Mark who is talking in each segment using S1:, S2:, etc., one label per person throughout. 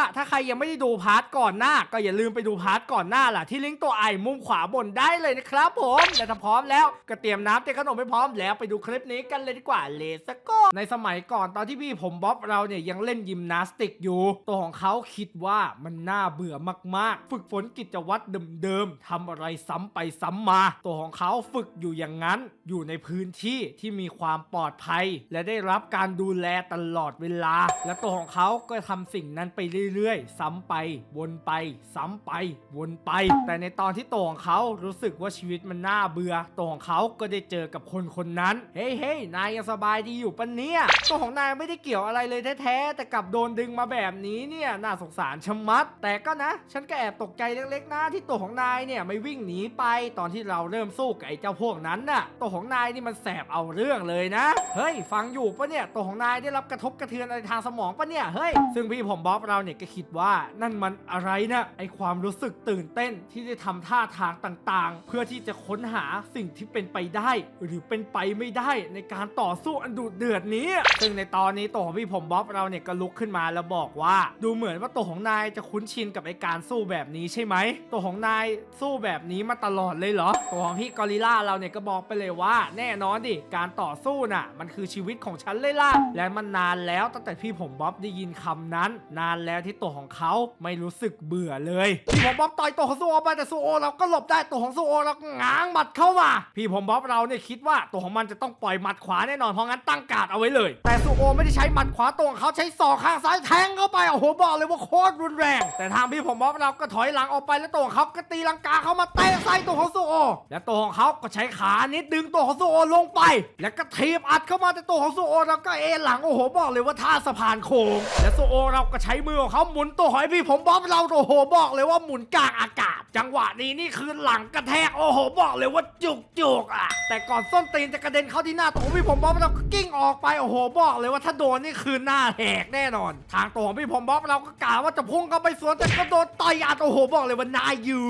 S1: ล่ะ ถ้าใครยังไม่ได้ดูพาร์ทก่อนหน้า ก็อย่าลืมไปดูพาร์ทก่อนหน้าล่ะที่ลิงก์ตัวไอมุมขวาบนได้เลยนะครับผมและถ้าพร้อมแล้วก็เตรียมน้ำเตรียมขนมไปพร้อมแล้วไปดูคลิปนี้กันเลยดีกว่าเลสก็ในสมัยก่อนตอนที่พี่ผมบ๊อบเราเนี่ยยังเล่นยิมนาสติกอยู่ ตัวของเขาคิดว่ามันน่าเบื่อมากๆ ฝึกฝนกิจวัตรเดิมๆทำอะไรซ้ำไปซ้ำมา ตัวของเขาฝึกอยู่อย่างนั้น อยู่ในพื้นที่ที่มีความปลอดภัย และได้รับการดูแลตลอดเวลา และตัวของเขาก็ทำสิ่งนั้นไปเรื่อยๆ ซ้ำไปวนไป ซ้ำไปวนไป แต่ในตอนที่ตัวของเขารู้สึกว่าชีวิตมันน่าเบื่อตัวของเขาก็ได้เจอกับคนคนนั้น เฮ้ยเฮ้ยนายยังสบายดีอยู่ปะเนี่ยตัวของนายไม่ได้เกี่ยวอะไรเลยแท้ๆแต่กลับโดนดึงมาแบบนี้เนี่ยน่าสงสารชะมัด แต่ก็นะ ฉันก็แอบตกใจเล็กๆนะที่ตัวของนายเนี่ยไม่วิ่งหนีไปตอนที่เราเริ่มสู้กับไอ้เจ้าพวกนั้นน่ะตัวของนายนี่มันแสบเอาเรื่องเลยนะ เฮ้ย ฟังอยู่ปะเนี่ยตัวของนายได้รับกระทบกระเทือนอะไรทางสมองปะเนี่ยเฮ้ยซึ่งพี่ผมบ๊อบเราเนี่ยก็คิดว่านั่นมันอะไรนะไอความรู้สึกตื่นเต้นที่ได้ทำท่าทางต่างๆ เพื่อที่จะค้นหาสิ่งที่เป็นไปได้ หรือเป็นไปไม่ได้ในการต่อสู้อันดุเดือดนี้ ซึ่งในตอนนี้ตัวของพี่ผมบ๊อบเราเนี่ยก็ลุกขึ้นมาแล้วบอกว่า ดูเหมือนว่าตัวของนายจะคุ้นชินกับไอการสู้แบบนี้ใช่ไหมตัวของนายสู้แบบนี้มาตลอดเลยเหรอตัวของพี่กอริล่าเราเนี่ยก็บอกไปเลยว่า แน่นอนดิการต่อสู้น่ะ มันคือชีวิตของฉันเลยล่ะและมันนานแล้วตั้งแต่พี่ผมบ๊อบได้ยินคำนั้น นานแล้วที่ตัวของเขาไม่รู้สึกเบื่อเลยพี่ผมบ๊อบต่อยตัวของซูโอไปแต่ซูโอเราก็หลบได้ตัวของซูโอเราก็ง้างหมัดเข้ามา พี่ผมบ๊อบเราเนี่ยคิดว่าตัวของมันจะต้องปล่อยหมัดขวาแน่นอนเพราะงั้นตั้งการ์ดเอาไว้เลย แต่ซูโอไม่ได้ใช้หมัดขวาตัวของเขาใช้ศอกข้างซ้ายแทงเข้าไปโอ้โหบอกเลยว่าโคตรรุนแรง แต่ทางพี่ผมบ๊อบเราก็ถอยหลังออกไปแล้วตัวของเขาก็ตีลังกาเข้ามาเตะใส่ตัวของซูโอและตัวของเขาก็ใช้ขานิดดึงตัวของซูโอลงไป แล้วก็ทีบอัดเข้ามาแต่ตัวของซูโอเราก็เอนหลังโอ้โหบอกเลยว่าท่าสะพานโค้งและซูโอเราก็ใช้มือของเขาหมุนตัวหอยพี่ผมบ๊อบเราโอ้โหบอกเลยว่าหมุนกลางอากาศ จังหวะนี้นี่คือหลังกระแทกโอ้โหบอกเลยว่าจุกจุกอะ แต่ก่อนส้นตีนจะกระเด็นเข้าที่หน้าตัวพี่ผมบ๊อบเราก็กิ้งออกไปโอ้โหบอกเลยว่าถ้าโดนนี่คือหน้าแหกแน่นอน ทางตัวของพี่ผมบ๊อบเราก็กล่าวว่าจะพุ่งเข้าไปสวนแต่ก็โดนต่อยอัดโอ้โหบอกเลยว่านายยื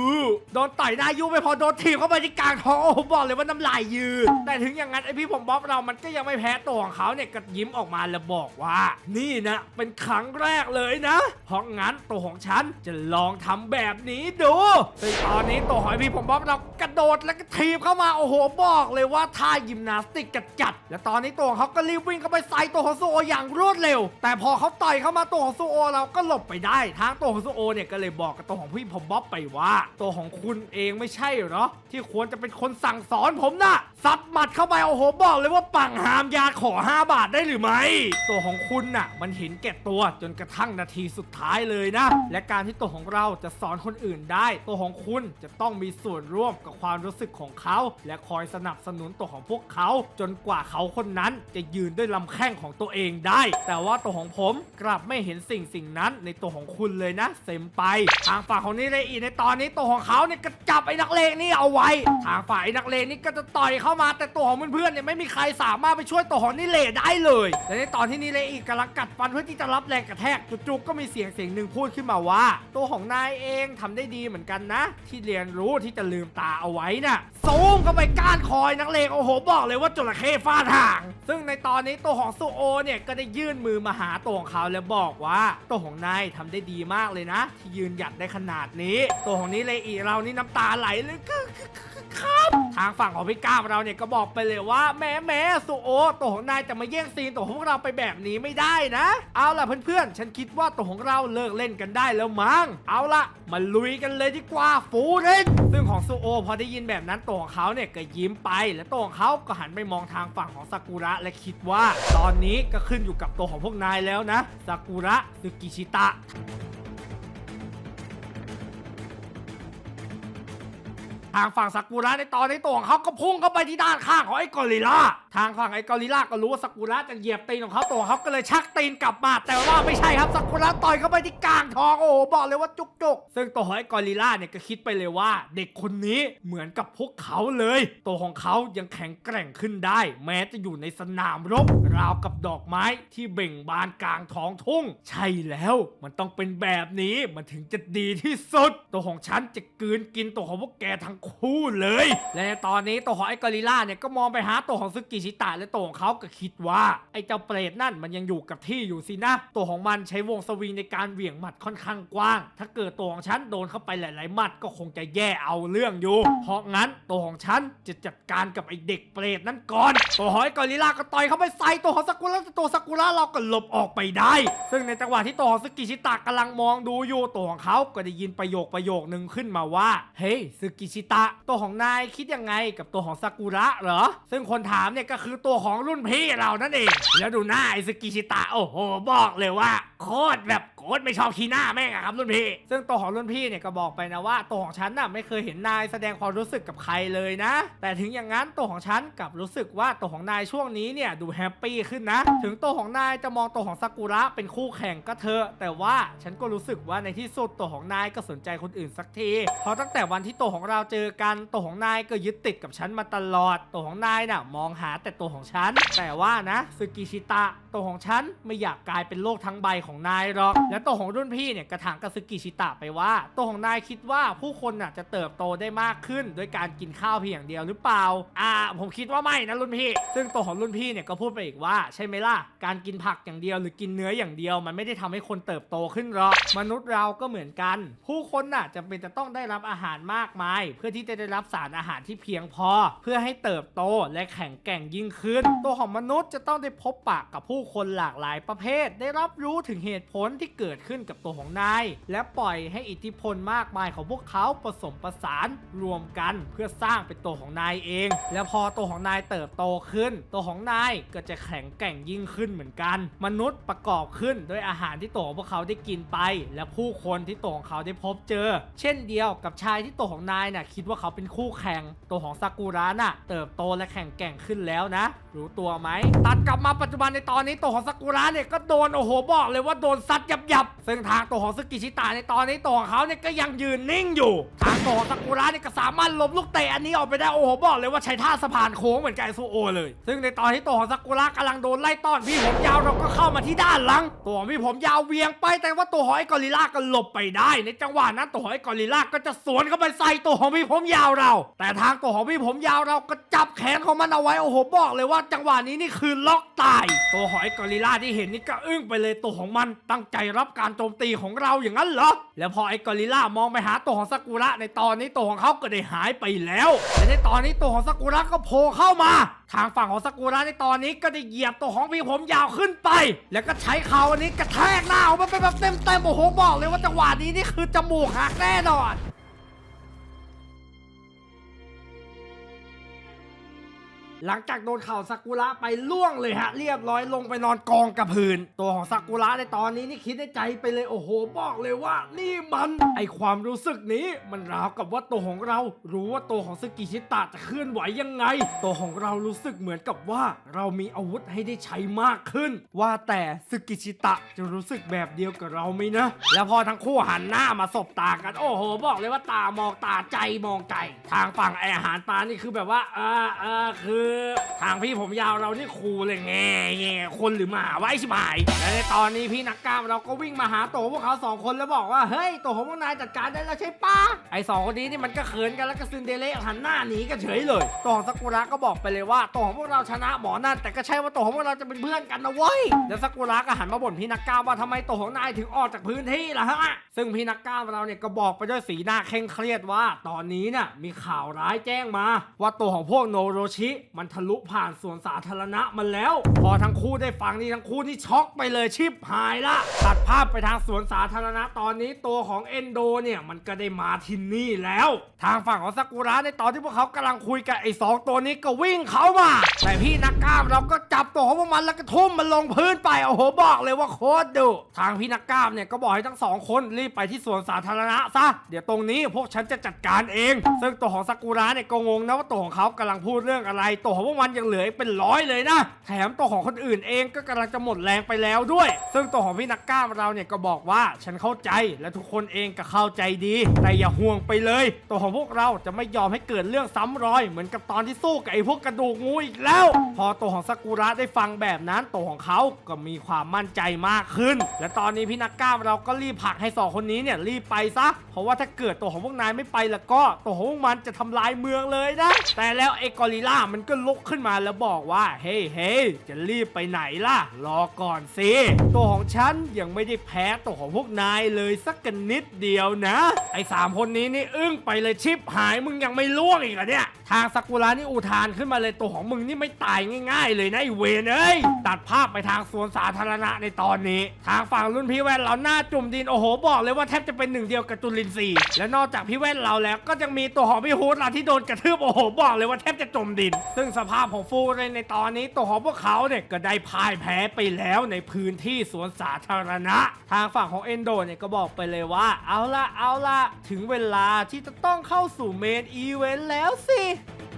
S1: โดนต่อยนายยูไม่พอโดนถีบเข้าไปที่กลางท้องโอ้โหบอกเลยว่าน้ำลายยืดแต่ถึงอย่างนั้นไอพี่ผมบ๊อบเรามันก็ยังไม่แพ้ตัวของเขาเนี่ยก็ยิ้มออกมาแล้วบอกว่า นี่นะเป็นครั้งแรกเลยนะเพราะงั้นตัวของฉันจะลองทำแบบนี้ดูซึ่งตอนนี้ตัวหอยพี่ผมบ๊อบเรากระโดดแล้วก็ถีบเข้ามาโอ้โหบอกเลยว่าท่ายิมนาสติกจัดจัดและตอนนี้ตัวของเขาก็รีบวิ่งเข้าไปใส่ตัวของซูโออย่างรวดเร็ว แต่พอเขาต่อยเข้ามาตัวของซูโอเราก็หลบไปได้ทางตัวของซูโอเนี่ยก็เลยบอกกับตัวของพี่ผมบ๊อบไปว่า ตัวของคุณเองไม่ใช่เหรอที่ควรจะเป็นคนสั่งสอนผมนะซัดหมัดเข้าไปโอ้โหบอกเลยว่าปังหามยาขอ 5 บาทได้หรือไม่ตัวของคุณน่ะ มันเห็นแก่ตัวจนกระทั่งนาทีสุดท้ายเลยนะ และการที่ตัวของเราจะสอนคนอื่นได้ ตัวของคุณจะต้องมีส่วนร่วมกับความรู้สึกของเขา และคอยสนับสนุนตัวของพวกเขา จนกว่าเขาคนนั้นจะยืนด้วยลำแข้งของตัวเองได้ แต่ว่าตัวของผมกลับไม่เห็นสิ่งสิ่งนั้นในตัวของคุณเลยนะ เซมไป ทางฝั่งของนี่เลยอีในตอนนี้ตัวของเขาเนี่ยก็จับไอ้นักเลงนี่เอาไว้ ทางฝ่ายไอ้นักเลงนี่ก็จะต่อยเข้ามาแต่ตัวของเพื่อนๆเนี่ยไม่มีใครสามารถไปช่วยตัวของนิเลได้เลยและในตอนที่นิเลอีกกำลังกัดฟันเพื่อที่จะรับแรงกระแทกจู่ๆก็มีเสียงียงเสียงหนึ่งพูดขึ้นมาว่า ตัวของนายเองทำได้ดีเหมือนกันนะ ที่เรียนรู้ที่จะลืมตาเอาไว้น่ะซูมเข้าไปก้านคอยนักเลงโอ้โหบอกเลยว่าจระเข้ฟาดหาง ซึ่งในตอนนี้ตัวของซูโอเนี่ยก็ได้ยื่นมือมาหาตัวของเขาแล้วบอกว่าตัวของนายทำได้ดีมากเลยนะ ที่ยืนหยัดได้ขนาดนี้ ตัวของนี้เลยอีเรานี่น้ำตาไหลเลยค รับ ทางฝั่งของพี่ก้าวเราเนี่ยก็บอกไปเลยว่าแม้แม้สุโอตัวของนายจะมาแย่งซีนตัวของพวกเราไปแบบนี้ไม่ได้นะ เอาล่ะเพื่อนๆ ฉันคิดว่าตัวของเราเลิกเล่นกันได้แล้วมั้งเอาล่ะมาลุยกันเลยดีกว่าฟูเรนซึ่งของสุโอพอได้ยินแบบนั้นตัวของเขาเนี่ยก็ยิ้มไป และตัวของเขาก็หันไปมองทางฝั่งของซากุระและคิดว่า ตอนนี้ก็ขึ้นอยู่กับตัวของพวกนายแล้วนะซากุระซึกิชิตะ ทางฝั่งซากุระในตอนนี้ตัวของเขาก็พุ่งเข้าไปที่ด้านข้างของไอ้กอริลลา ทางฝั่งไอ้กอริลลาก็รู้ว่าซากุระจะเหยียบตีนของเขาตัวเขาก็เลยชักตีนกลับมา แต่ว่าไม่ใช่ครับซากุระต่อยเข้าไปที่กลางท้องโอ้โหบอกเลยว่าจุกจุกซึ่งตัวของไอ้กอริลลาเนี่ยก็คิดไปเลยว่า เด็กคนนี้เหมือนกับพวกเขาเลย ตัวของเขายังแข็งแกร่งขึ้นได้ แม้จะอยู่ในสนามรบราวกับดอกไม้ที่เบ่งบานกลางท้องทุ่ง ใช่แล้วมันต้องเป็นแบบนี้มันถึงจะดีที่สุด ตัวของฉันจะกลืนกินตัวของพวกแกทั้งคู่เลย และในตอนนี้ตัวของไอ้กอริลลาเนี่ยก็มองไปหาตัวของซึกิชิตะและตัวของเขาก็คิดว่าไอ้เจ้าเปรตนั่นมันยังอยู่กับที่อยู่สินะ ตัวของมันใช้วงสวิงในการเหวี่ยงหมัดค่อนข้างกว้าง ถ้าเกิดตัวของฉันโดนเข้าไปหลาย ๆ หมัดก็คงจะแย่เอาเรื่องอยู่ เพราะงั้นตัวของฉันจะจัดการกับไอ้เด็กเปรตนั้นก่อน ตัวหอยกอริลลาก็ต่อยเข้าไปใส่ตัวของซากุระแต่ตัวซากุระเราก็หลบออกไปได้ ซึ่งในจังหวะที่ตัวของสกิชิตะกำลังมองดูอยู่ตัวของเขาก็ได้ยินประโยคประโยคนึงขึ้นมาว่า เฮ้ยสกิชิตะตัวของนายคิดยังไงกับตัวของซากุระเหรอ ซึ่งคนถามเนี่ยก็คือตัวของรุ่นพี่เรานั่นเอง แล้วดูหน้าไอ้สกิชิตะโอ้โห บอกเลยว่า โคตรแบบ โคตรไม่ชอบขี้หน้าแม่งอะครับรุ่นพี่ ซึ่งตัวของรุ่นพี่เนี่ยก็บอกไปนะว่าตัวของฉันน่ะไม่เคยเห็นนายแสดงความรู้สึกกับใครเลยนะ แต่ถึงอย่างนั้นตัวของฉันกลับรู้สึกว่าตัวของนายช่วงนี้เนี่ยดูแฮปปี้ขึ้นนะ ถึงตัวของนายจะมองตัวของซากุระเป็นคู่แข่งก็เถอะแต่ว่าฉันก็รู้สึกว่าในที่สุดตัวของนายก็สนใจคนอื่นสักทีเพราะตั้งแต่วันที่ตัวของเราเจอกันตัวของนายก็ยึดติดกับฉันมาตลอดตัวของนายน่ะมองหาแต่ตัวของฉันแต่ว่านะซึกิชิตะตัวของฉันไม่อยากกลายเป็นโลกทั้งใบของนายหรอกและตัวของรุ่นพี่เนี่ยกระถางกับซึกิชิตะไปว่า ตัวของนายคิดว่าผู้คนน่ะจะเติบโตได้มากขึ้นด้วยการกินข้าวเพียงอย่างเดียวหรือเปล่า อ่า ผมคิดว่าไม่นะรุ่นพี่ ซึ่งตัวของรุ่นพี่เนี่ยก็พูดไปอีกว่าใช่ไหมล่ะ การกินผักอย่างเดียวหรือกินเนื้ออย่างเดียว มันไม่ได้ทำให้คนเติบโตขึ้นหรอก มนุษย์เราก็เหมือนกัน ผู้คนน่ะจำเป็นจะต้องได้รับอาหารมากมาย เพื่อที่จะได้รับสารอาหารที่เพียงพอ เพื่อให้เติบโตและแข็งแกร่งยิ่งขึ้น ตัวของมนุษย์จะต้องได้พบปะกับผู้คนหลากหลายประเภท ได้รับรู้ถึงเหตุผลที่เกิดขึ้นกับตัวของนาย และปล่อยให้อิทธิพลมากมายของพวกเขาผสมประสานรวมกันเพื่อสร้างเป็นตัวของนายเอง และพอตัวของนายเติบโตขึ้น ตัวของนายก็จะแข็งแกร่งยิ่งขึ้นเหมือนกัน มนุษย์ประกอบขึ้นด้วยอาหารที่ตัวของพวกเขาได้กินไป และผู้คนที่ตัวของเขาได้พบเจอ เช่นเดียวกับชายที่ตัวของนายน่ะคิดว่าเขาเป็นคู่แข่งตัวของซากุระน่ะเติบโตและแข็งแกร่งขึ้นแล้วนะ รู้ตัวไหมตัดกลับมาปัจจุบันในตอนนี้ตัวของซากุระเนี่ยก็โดนโอ้โหบอกเลยว่าโดนซัดยับยับ ซึ่งทางตัวของสกิชิตะในตอนนี้ตัวของเขาเนี่ยก็ยังยืนนิ่งอยู่ ทางตัวของซากุระเนี่ยก็สามารถหลบลูกเตะอันนี้ออกไปได้โอ้โหบอกเลยว่าใช้ท่าสะพานโค้งเหมือนไอซูโอเลย ซึ่งในตอนที่ตัวของซากุระกำลังโดนไล่ต้อนพี่ผมยาวเราก็เข้ามาที่ด้านหลัง ตัวของพี่ผมยาวเวียงไปแต่ว่าตัวของไอ้กอริลลาก็หลบไปได้ ในจังหวะนั้นตัวของไอ้กอริลลาก็จะสวนเข้าไปใส่ตัวของพี่ผมยาวเรา แต่ทางตัวของพี่ผมยาวเราก็จับแขนของมันเอาไว้โอ้โหบอกเลยว่าจังหวะนี้นี่คือล็อกตาย ตัวของไอ้กอริลลาที่เห็นนี่ก็อึ้งไปเลยตัวของมันตั้งใจรับับการโจมตีของเราอย่างนั้นเหรอ แล้วพอไอ้กอริล่ามองไปหาตัวของซากุระในตอนนี้ตัวของเขาก็ได้หายไปแล้วและในตอนนี้ตัวของซากุระก็โผล่เข้ามา ทางฝั่งของซากุระในตอนนี้ก็ได้เหยียบตัวของพี่ผมยาวขึ้นไป แล้วก็ใช้เข่าอันนี้กระแทกหน้าออกมาเป็นแบบเต็มเต็มๆโอ้โหบอกเลยว่าจังหวะนี้นี่คือจมูกหักแน่นอน หลังจากโดนเข่าซากุระไปล่วงเลยฮะ เรียบร้อยลงไปนอนกองกับพื้น ตัวของซากุระในตอนนี้นี่คิดในใจไปเลยโอ้โหบอกเลยว่า นี่มันไอความรู้สึกนี้ มันราวกับว่าตัวของเรารู้ว่าตัวของสกิชิตะจะเคลื่อนไหวยังไง ตัวของเรารู้สึกเหมือนกับว่า เรามีอาวุธให้ได้ใช้มากขึ้น ว่าแต่สกิชิตะจะรู้สึกแบบเดียวกับเราไหมนะ แล้วพอทั้งคู่หันหน้ามาสบตากัน โอ้โห บอกเลยว่าตามองตาใจมองใจ ทางฝั่งไออาหารปลานี่คือแบบว่าออเออคือทางพี่ผมยาวเรานี่คูเลยแง่แง่คนหรือหมาไว้ชิบหายและในตอนนี้พี่นักกล้ามเราก็วิ่งมาหาตัวพวกเขาสองคนแล้วบอกว่าเฮ้ยตัวของพวกนายจัดการได้แล้วใช่ปะไอสองคนนี้นี่มันก็เขินกันแล้วก็ซึนเดเละหันหน้าหนีกันเฉยเลยตัวของซากุระก็บอกไปเลยว่าตัวของพวกเราชนะหมอนั่นแต่ก็ใช่ว่าตัวของพวกเราจะเป็นเพื่อนกันนะเว้ยแล้วซากุระก็หันมาบ่นพี่นักกล้ามว่าทำไมตัวของนายถึงออกจากพื้นที่ล่ะฮะซึ่งพี่นักกล้ามเราเนี่ยก็บอกไปด้วยสีหน้าเคร่งเครียดว่า ตอนนี้เนี่ยมีข่าวร้ายแจ้งมา ว่าตัวของพวกโนโรชิมันทะลุผ่านสวนสาธารณะมาแล้ว พอทั้งคู่ได้ฟังนี่ทั้งคู่นี่ช็อกไปเลยชิบหายละตัดภาพไปทางสวนสาธารณะตอนนี้ตัวของเอนโดเนี่ยมันก็ได้มาที่นี่แล้ว ทางฝั่งของซากุระในตอนที่พวกเขากำลังคุยกับไอ้สองตัวนี้ก็วิ่งเข้ามาแต่พี่นักกล้ามเราก็จับตัวของพวกมันแล้วก็ทุ่มมันลงพื้นไปโอ้โหบอกเลยว่าโคตรดุทางพี่นักกล้ามเนี่ยก็บอกให้ทั้งสองคนรีบไปที่สวนสาธารณะซะเดี๋ยวตรงนี้พวกฉันจะจัดการเอง ซึ่งตัวของซากุระเนี่ยก็งงนะว่าตัวของเขากำลังพูดเรื่องอะไรตัวของพวกมันยังเหลืออีกเป็นร้อยเลยนะ แถมตัวของคนอื่นเองก็กำลังจะหมดแรงไปแล้วด้วย ซึ่งตัวของพี่นักกล้ามเราเนี่ยก็บอกว่าฉันเข้าใจและทุกคนเองก็เข้าใจดี แต่อย่าห่วงไปเลย ตัวของพวกเราจะไม่ยอมให้เกิดเรื่องซ้ำรอย เหมือนกับตอนที่สู้กับไอ้พวกกระดูกงูอีกแล้ว พอตัวของซากุระได้ฟังแบบนั้นตัวของเขาก็มีความมั่นใจมากขึ้น และตอนนี้พี่นักกล้ามเราก็รีบผลักให้สองคนนี้เนี่ยรีบไปซะ เพราะว่าถ้าเกิดตัวของพวกนายไม่ไปแล้วก็ตัวของพวกมันจะทำลายเมืองเลยนะ แต่แล้วไอ้กอริล่ามันก็ลุกขึ้นมาแล้วบอกว่า เฮ้ยเฮ้ยจะรีบไปไหนล่ะ รอก่อนสิตัวของฉันยังไม่ได้แพ้ตัวของพวกนายเลยสักกันนิดเดียวนะ ไอ้สามคนนี้นี่อึ้งไปเลยชิปหายมึงยังไม่ล่วงอีกเหรอะเนี่ย ทางซากุระนี่อุทานขึ้นมาเลยตัวของมึงนี่ไม่ตายง่าย ๆ เลยนะไอเวนเอ้ยตัดภาพไปทางสวนสาธารณะในตอนนี้ ทางฝั่งรุ่นพี่แว่นเราหน้าจุ่มดินโอ้โหบอกเลยว่าแทบจะเป็นหนึ่งเดียวกับจุลินทรีย์และนอกจากพี่แว่นเราแล้วก็ยังมีตัวของพี่ฮูดล่ะที่โดนกระทืบโอ้โหบอกเลยว่าแทบจะจมดิน ซึ่งสภาพของฟูในในตอนนี้ตัวของพวกเขาเนี่ยก็ได้พ่ายแพ้ไปแล้วในพื้นที่สวนสาธารณะ ทางฝั่งของเอนโดเนี่ยก็บอกไปเลยว่า เอาละเอาละถึงเวลาที่จะต้องเข้าสู่เมนอีเวนต์แล้วสิ 네.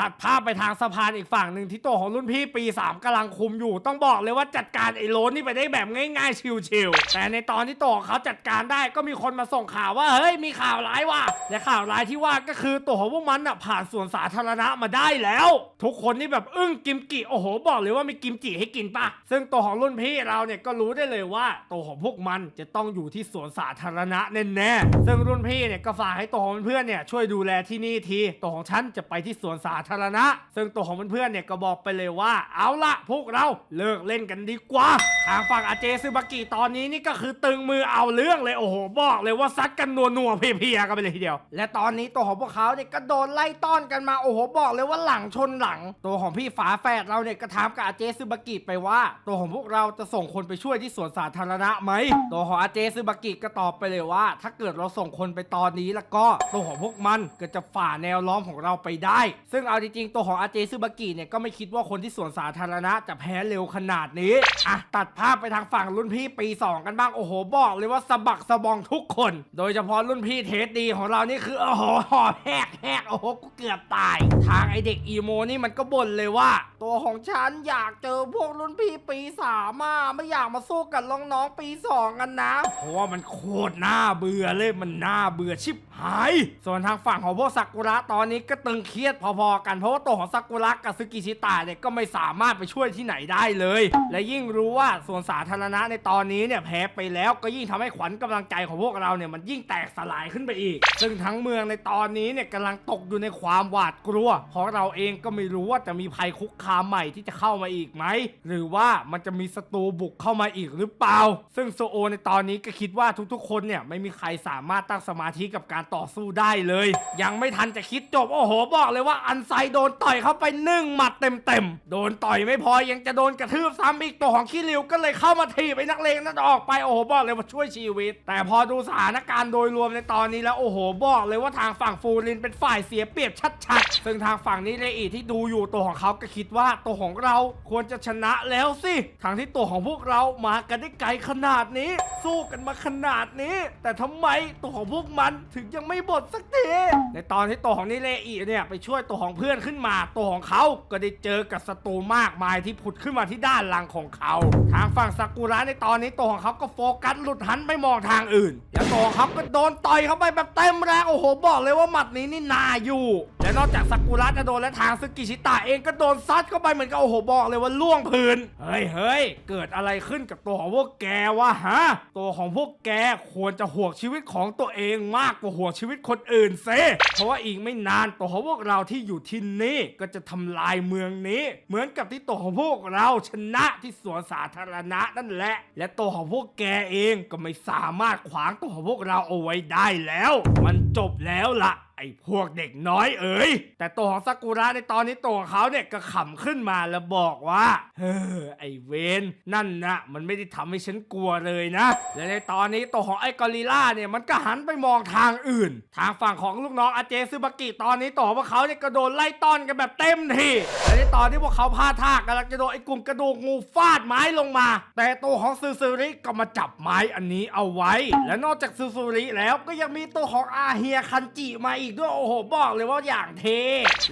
S1: ตัดภาพไปทางสะพานอีกฝั่งหนึ่งที่ตัวของรุ่นพี่ปี 3กำลังคุมอยู่ ต้องบอกเลยว่าจัดการไอ้โลนนี่ไปได้แบบง่ายๆชิวๆแต่ในตอนที่ตัวของเขาจัดการได้ก็มีคนมาส่งข่าวว่าเฮ้ยมีข่าวร้ายว่ะและข่าวร้ายที่ว่าก็คือตัวของพวกมันอะผ่านสวนสาธารณะมาได้แล้ว ทุกคนนี่แบบอึ้งกิมจิโอ้โห บอกเลยว่ามีกิมจิให้กินปะซึ่งตัวของรุ่นพี่เราเนี่ยก็รู้ได้เลยว่าตัวของพวกมันจะต้องอยู่ที่สวนสาธารณะแน่ๆซึ่งรุ่นพี่เนี่ยก็ฝากให้ตัวของเพื่อนเนี่ยช่วยดูแลที่นี่ทีตัวของฉันจะไปที่สวนสาธารณะ ซึ่งตัวของเพื่อนๆเนี่ยก็บอกไปเลยว่า เอาละพวกเราเลิกเล่นกันดีกว่า ทางฝั่งอาเจซึบากิตอนนี้นี่ก็คือตึงมือเอาเรื่องเลยโอ้โหบอกเลยว่าซัดกันนัวนัวๆเพียๆกันไปเลยทีเดียว และตอนนี้ตัวของพวกเขาเนี่ยก็โดนไล่ต้อนกันมาโอ้โหบอกเลยว่าหลังชนหลัง ตัวของพี่ฝาแฝดเราเนี่ยก็ถามกับอาเจซึบากิไปว่า ตัวของพวกเราจะส่งคนไปช่วยที่สวนสาธารณะไหมตัวของอาเจซึบากิก็ตอบไปเลยว่า ถ้าเกิดเราส่งคนไปตอนนี้แล้วก็ตัวของพวกมันก็จะฝ่าแนวล้อมของเราไปได้ ซึ่งเอาจริงๆ ตัวของอาเจซึบากิเนี่ยก็ไม่คิดว่าคนที่สวนสาธารณะจะแพ้เร็วขนาดนี้อะตัดภาพไปทางฝั่งรุ่นพี่ปี 2 กันบ้างโอ้โหบอกเลยว่าสะบักสะบองทุกคน โดยเฉพาะรุ่นพี่เทสดีของเรานี่คือโอ้โหหอบแหกแหกโอ้โหกูเกือบตาย ทางไอเด็กอีโมนี่มันก็บ่นเลยว่า ตัวของฉันอยากเจอพวกรุ่นพี่ปีสามอะไม่อยากมาสู้กับน้องๆปีสองกันนะเพราะว่ามันโคตรน่าเบื่อเลยมันน่าเบื่อชิบหาย ส่วนทางฝั่งของพวกซากุระตอนนี้ก็ตึงเครียดพอๆกัน เพราะว่าตัวของซากุระกับซึกิชิตะเนี่ยก็ไม่สามารถไปช่วยที่ไหนได้เลย และยิ่งรู้ว่าส่วนสาธารณะในตอนนี้เนี่ยแพ้ไปแล้วก็ยิ่งทำให้ขวัญกำลังใจของพวกเราเนี่ยมันยิ่งแตกสลายขึ้นไปอีก ซึ่งทั้งเมืองในตอนนี้เนี่ยกำลังตกอยู่ในความหวาดกลัวเพราะเราเองก็ไม่รู้ว่าจะมีภัยคุกคามใหม่ที่จะเข้ามาอีกไหมหรือว่ามันจะมีศัตรูบุกเข้ามาอีกหรือเปล่า ซึ่งโซโอในตอนนี้ก็คิดว่าทุกๆ คนเนี่ยไม่มีใครสามารถตั้งสมาธิกับการต่อสู้ได้เลย ยังไม่ทันจะคิดจบโอ้โหบอกเลยว่าอันไซโดนต่อยเข้าไปหนึ่งหมัดเต็มๆ โดนต่อยไม่พอยังจะโดนกระทืบซ้ำอีกตัวของขี้ริวก็เลยเข้ามาทีบไอ้นักเลงนั้นออกไปโอ้โหบอกเลยว่าช่วยชีวิต แต่พอดูสถานการณ์โดยรวมในตอนนี้แล้วโอ้โหบอกเลยว่าทางฝั่งฟูรินเป็นฝ่ายเสียเปรียบชัดๆ ซึ่งทางฝั่งนี้เลอีที่ดูอยู่ตัวของเขาก็คิดว่าตัวของเราควรจะชนะแล้วสิทางที่ตัวของพวกเรามากันได้ไกลขนาดนี้ สู้กันมาขนาดนี้ แต่ทำไมตัวของพวกมันถึงยังไม่บดสักทีในตอนที่ตัวของนิเลอีเนี่ยไปช่วยตัวของเพื่อนขึ้นมาตัวของเขาก็ได้เจอกับศัตรูมากมายที่ผุดขึ้นมาที่ด้านหลังของเขา ทางฝั่งซากุระในตอนนี้ตัวของเขาก็โฟกัสหลุดหันไปมองทางอื่น แล้วตัวของเขาก็โดนต่อยเข้าไปแบบเต็มแรงโอ้โหบอกเลยว่าหมัดนี้นี่นาอยู่ และนอกจากซากุระจะโดนและทางซึกิชิตะเองก็โดนซัดเข้าไปเหมือนกับโอ้โหบอกเลยว่าล่วงพื้นเฮ้ยเฮ้ยเกิดอะไรขึ้นกับตัวของพวกแกวะฮะตัวของพวกแกควรจะห่วงชีวิตของตัวเองมากกว่าห่วงชีวิตคนอื่นเซเพราะว่าอีกไม่นานตัวของพวกเราที่อยู่ที่นี่ก็จะทำลายเมืองนี้ เหมือนกับที่ตัวของพวกเราชนะที่สวนสาธารณะนั่นแหละ และตัวของพวกแกเองก็ไม่สามารถขวางตัวของพวกเราเอาไว้ได้แล้ว มันจบแล้วล่ะไอ้พวกเด็กน้อยเอ๋ยแต่ตัวของซากุระในตอนนี้ตัวของเขาเนี่ยก็ขำขึ้นมาแล้วบอกว่าเฮ้อไอ้เวนนั่นนะมันไม่ได้ทำให้ฉันกลัวเลยนะ และในตอนนี้ตัวของไอ้กอริล่าเนี่ยมันก็หันไปมองทางอื่น ทางฝั่งของลูกน้องอาเจซึบากิตอนนี้ตัวของเขาเนี่ยกระโดดไล่ต้อนกันแบบเต็มที่และในตอนที่พวกเขาพลาดท่ากำลังจะโดนไอ้กลุ่มกระดูกงูฟาดไม้ลงมา แต่ตัวของซูซูริก็มาจับไม้อันนี้เอาไว้ และนอกจากซูซูริแล้วก็ยังมีตัวของอาเฮียคันจิมาอีกด้วยโอ้โหบอกเลยว่าอย่างเท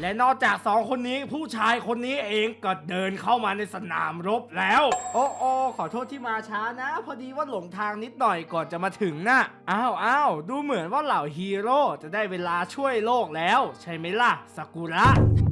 S1: และนอกจากสองคนนี้ผู้ชายคนนี้เองก็เดินเข้ามาในสนามรบแล้ว โอ้โอขอโทษที่มาช้านะ พอดีว่าหลงทางนิดหน่อยก่อนจะมาถึงนะอ้าวอ้าวดูเหมือนว่าเหล่าฮีโร่จะได้เวลาช่วยโลกแล้ว ใช่ไหมล่ะสากุระ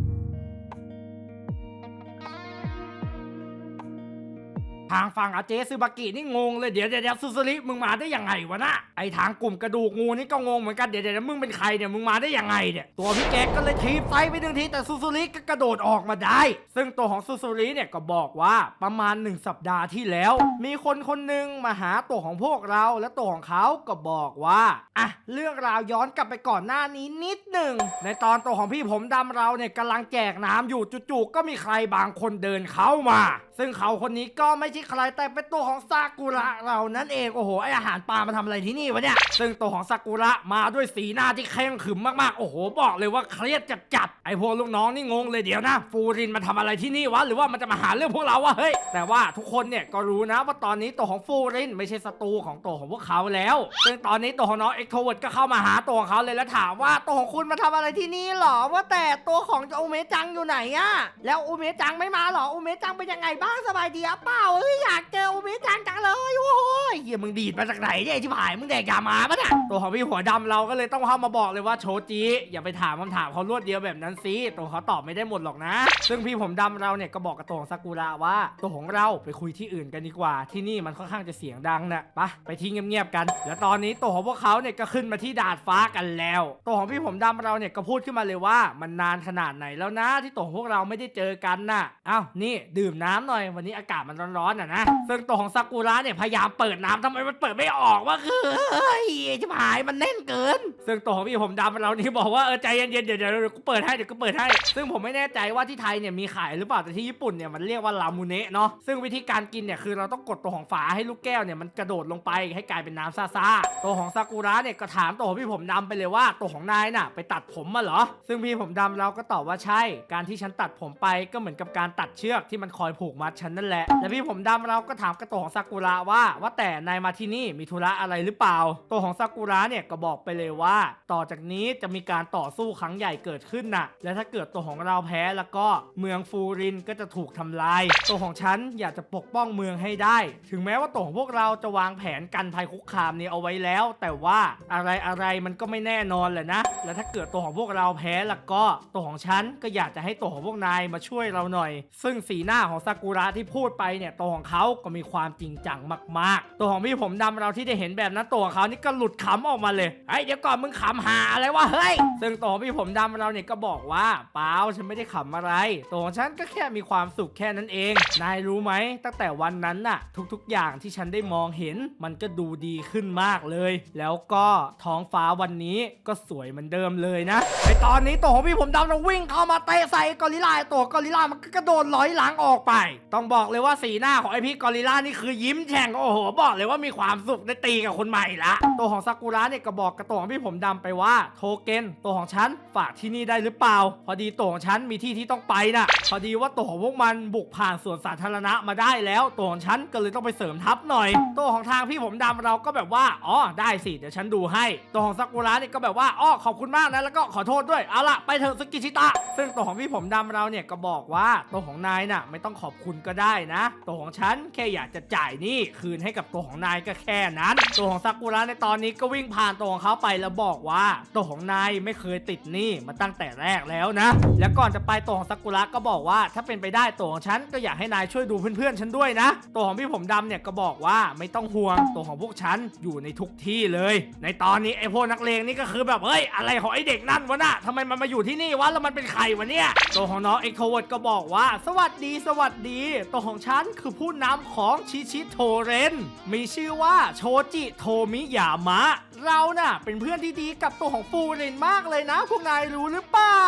S1: ทางฝั่งอาเจซึบากินี่งงเลยเดี๋ยวเดี๋ยวซูซูริมึงมาได้ยังไงวะนะไอทางกลุ่มกระดูกงูนี่ก็งงเหมือนกันเดี๋ยวเดี๋ยวมึงเป็นใครเนี่ยมึงมาได้ยังไงเนี่ยตัวพี่แกก็เลยทีบไฟไปหนึ่งทีแต่ซูซูริก็กระโดดออกมาได้ ซึ่งตัวของซูซูริเนี่ยก็บอกว่าประมาณหนึ่งสัปดาห์ที่แล้ว มีคนคนหนึ่งมาหาตัวของพวกเราและตัวของเขาก็บอกว่าอะเรื่องราวย้อนกลับไปก่อนหน้านี้นิดหนึ่งในตอนตัวของพี่ผมดำเราเนี่ยกำลังแจกน้ำอยู่จู่ๆก็มีใครบางคนเดินเข้ามา ซึ่งเขาคนนี้ก็ไม่ใช่ใครแต่เป็นตัวของซากุระเรานั่นเองโอ้โหไออาหารปลามาทำอะไรที่นี่วะเนี่ยซึ่งตัวของซากุระมาด้วยสีหน้าที่เคร่งขรึมมากๆโอ้โห บอกเลยว่าเครียดจัดๆไอพวกลูกน้องนี่งงเลยเดี๋ยวนะ ฟูรินมาทำอะไรที่นี่วะหรือว่ามันจะมาหาเรื่องพวกเราวะเฮ้ยแต่ว่าทุกคนเนี่ยก็รู้นะว่าตอนนี้ตัวของฟูรินไม่ใช่ศัตรูของตัวของพวกเขาแล้ว ซึ่งตอนนี้ตัวของน้องเอ็กโทเวิร์ดก็เข้ามาหาตัวของเขาเลยแล้วถามว่าตัวของคุณมาทำอะไรที่นี่หรอว่าแต่ตัวของอุเมจังอยู่ไหนอะแล้วอุเมจังไม่มาหรออุเมจังเป็นยังไงบ้างสบายดีอะเปล่าเอ้ยอยากเจออุเมจังจังเลยโอ้โหเฮียมึงดีดมาจากไหนเนี่ยชิบหายมึงแดกยามาปะเนี่ยตัวของพี่หัวดำเราก็เลยต้องเข้ามาบอกเลยว่าโชจิอย่าไปถามคำถามเขารวดเดียวแบบนั้นสิตัวเขาตอบไม่ได้หมดหรอกนะ ซึ่งพี่ผมดำเราเนี่ยก็บอกกับตัวของซากุระว่า ตัวของเราไปคุยที่อื่นกันดีกว่า ที่นี่มันค่อนข้างจะเสียงดังนะไปะไปที่เงียบๆกันแล้วตอนนี้ตัวของพวกเขาเนี่ยก็ขึ้นมาที่ดาดฟ้ากันแล้ว ตัวของพี่ผมดำเราเนี่ยก็พูดขึ้นมาเลยว่า มันนานขนาดไหนแล้วนะที่ตัวของพวกเราไม่ได้เจอกันน่ะอ้าวนี่ดื่มน้ำหน่อยวันนี้อากาศมันร้อนๆอะนะซึ่งตัวของซากุระเนี่ยพยายามเปิดน้ำทำไมมันเปิดไม่ออกวะคือเฮ้ยชิบหายมันแน่นเกิน ซึ่งตัวของพี่ผมดำเรานี่บอกว่าเออใจเย็นๆเดี๋ยวเดี๋ยวกูเปิดให้เดี๋ยวกูเปิดให้ ซึ่งผมไม่แน่ใจว่าที่ไทยเนี่ยมีขายหรือเปล่าแต่ที่ญี่ปุ่นเนี่ยมันเรียกว่าลามูเนะเนาะซึ่งวิธีการกินเนี่ยคือเราต้องกดตัวของฝาให้ลูกแก้วเนี่ยมันกระโดดลงไปให้กลายเป็นน้ำซ่าๆตัวของซากุระเนี่ยก็ถามตัวของพี่ผมดำไปเลยว่าตัวของนายน่ะ ไปตัดผมมาเหรอ ซึ่งพี่ผมดำเราก็ตอบว่าใช่ การที่ฉันตัดผมไปก็เหมือนกับการตัดเชือกที่มันคอยผูกมัดฉันนั่นแหละและพี่ผมดำเราก็ถามกระตัวของซากุระว่า ว่าแต่นายมาที่นี่มีธุระอะไรหรือเปล่า ตัวของซากุระเนี่ยก็บอกไปเลยว่า ต่อจากนี้จะมีการต่อสู้ครั้งใหญ่เกิดขึ้นน่ะ และถ้าเกิดตัวของเราแพ้แล้วก็เมืองฟูรินก็จะถูกทำลาย ตัวของฉันอยากจะปกป้องเมืองให้ได้ ถึงแม้ว่าตัวของพวกเราจะวางแผนกันภัยคุกคามนี้เอาไว้แล้ว แต่ว่าอะไรอะไรมันก็ไม่แน่นอนแหละนะ และถ้าเกิดตัวของพวกเราแพ้แล้วก็ตัวของฉันก็อยากจะให้ตัวของพวกนายมาช่วยเราหน่อย ซึ่งสีหน้าของซากุระที่พูดไปเนี่ยตัวของเขาก็มีความจริงจังมาก ๆ ตัวของพี่ผมดำเราที่ได้เห็นแบบนั้นตัวของเขานี่ก็หลุดขำออกมาเลยไอ้ยเดี๋ยวก่อนมึงขำหาอะไรวะเฮ้ยซึ่งตัวของพี่ผมดำเราเนี่ยก็บอกว่าเปล่าฉันไม่ได้ขำอะไร ตัวของฉันก็แค่มีความสุขแค่นั้นเอง นายรู้ไหมตั้งแต่วันนั้นน่ะ ทุกๆ อย่างที่ฉันได้มองเห็น มันก็ดูดีขึ้นมากเลย แล้วก็ท้องฟ้าวันนี้ก็สวยเหมือนเดิมเลยนะในตอนนี้ตัวของพี่ผมดำเราวิ่งเข้ามาเตะใส่กอริลลาตัวกอริลลามันก็กระโดดลอยหลังออกไปต้องบอกเลยว่าสีหน้าของไอพี่กอริลลานี่คือยิ้มแฉ่งโอ้โห บอกเลยว่ามีความสุขได้ตีกับคนใหม่ละ ตัวของซากุระเนี่ยก็บอกกับตัวของพี่ผมดำไปว่าโทเกนตัวของฉันฝากที่นี่ได้หรือเปล่า พอดีตัวของฉันมีที่ที่ต้องไปน่ะ พอดีว่าตัวของพวกมันบุกผ่านสวนสาธารณะมาได้แล้ว ตัวของฉันก็เลยต้องไปเสริมทัพหน่อย ตัวของทางพี่ผมดำเราก็แบบว่าอ๋อได้สิเดี๋ยวฉันดูให้ ตัวของซากุระเนี่ยก็แบบว่าอ๋อขอบคุณมากนะแล้วก็ขอโทษด้วยเอาละไปเถอะสกิชิตะซึ่งตัวของพี่ผมดำเราเนี่ยก็บอกว่าตัวของนายน่ะไม่ต้องขอบคุณก็ได้นะ ตัวของฉันแค่อยากจะจ่ายหนี้คืนให้กับตัวของนายก็แค่นั้น ตัวของซากุระในตอนนี้ก็วิ่งผ่านตัวของเขาไปแล้วบอกว่า ตัวของนายไม่เคยติดหนี้มาตั้งแต่แรกแล้วนะ แล้วก่อนจะไปตัวของซากุระก็บอกว่า ถ้าเป็นไปได้ตัวของฉันก็อยากให้นายช่วยดูเพื่อนๆฉันด้วยนะ ตัวของพี่ผมดำเนี่ยก็บอกว่าไม่ต้องห่วงตัวของพวกฉันอยู่ในทุกที่เลย ในตอนนี้ไอ้พวกนักเลงนี่ก็คือแบบเฮ้ยอะไรของไอ้เด็กนั่นวะน่ะทำไมมันมาอยู่ที่นี่วะแล้วมันเป็นใครวะเนี่ยตัวของน้องเอ็กโทเวิร์ดก็บอกว่า สวัสดีสวัสดีตัวของฉันคือผู้นำของชิชิโทเรน มีชื่อว่าโชจิโทมิยามะ เราน่ะเป็นเพื่อนที่ดีกับตัวของฟูรินมากเลยนะ พวกนายรู้หรือเปล่า